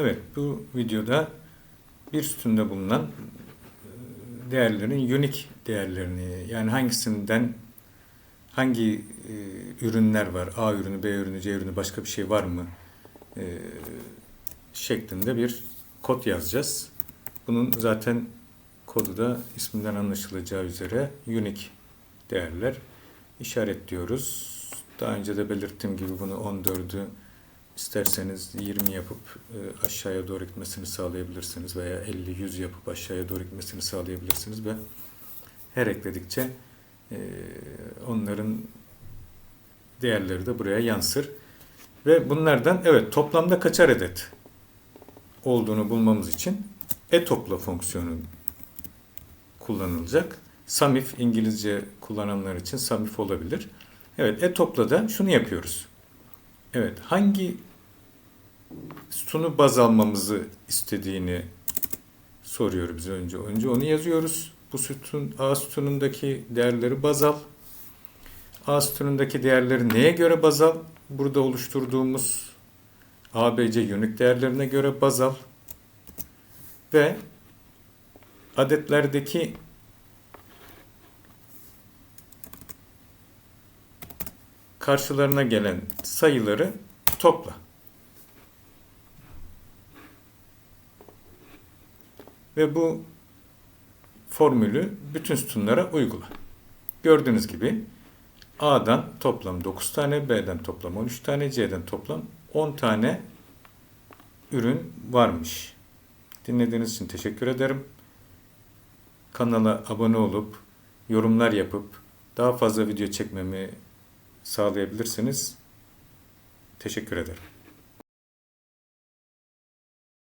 Evet, bu videoda bir sütunda bulunan e, değerlerin unique değerlerini yani hangisinden hangi e, ürünler var, A ürünü, B ürünü, C ürünü başka bir şey var mı e, şeklinde bir kod yazacağız. Bunun zaten kodu da isminden anlaşılacağı üzere unique değerler işaretliyoruz. Daha önce de belirttiğim gibi bunu 14'ü isterseniz 20 yapıp e, aşağıya doğru gitmesini sağlayabilirsiniz veya 50-100 yapıp aşağıya doğru gitmesini sağlayabilirsiniz ve her ekledikçe e, onların değerleri de buraya yansır. Ve bunlardan evet toplamda kaçar adet olduğunu bulmamız için e-topla fonksiyonu kullanılacak. Samif İngilizce kullananlar için samif olabilir. Evet e-topla'da şunu yapıyoruz. Evet hangi sütunu baz almamızı istediğini soruyor bize önce. Önce onu yazıyoruz. Bu sütun A sütunundaki değerleri baz al. A sütunundaki değerleri neye göre baz al? Burada oluşturduğumuz ABC yönük değerlerine göre baz al. Ve adetlerdeki karşılarına gelen sayıları topla. Ve bu formülü bütün sütunlara uygula. Gördüğünüz gibi A'dan toplam 9 tane, B'den toplam 13 tane, C'den toplam 10 tane ürün varmış. Dinlediğiniz için teşekkür ederim. Kanala abone olup yorumlar yapıp daha fazla video çekmemi sağlayabilirsiniz. Teşekkür ederim.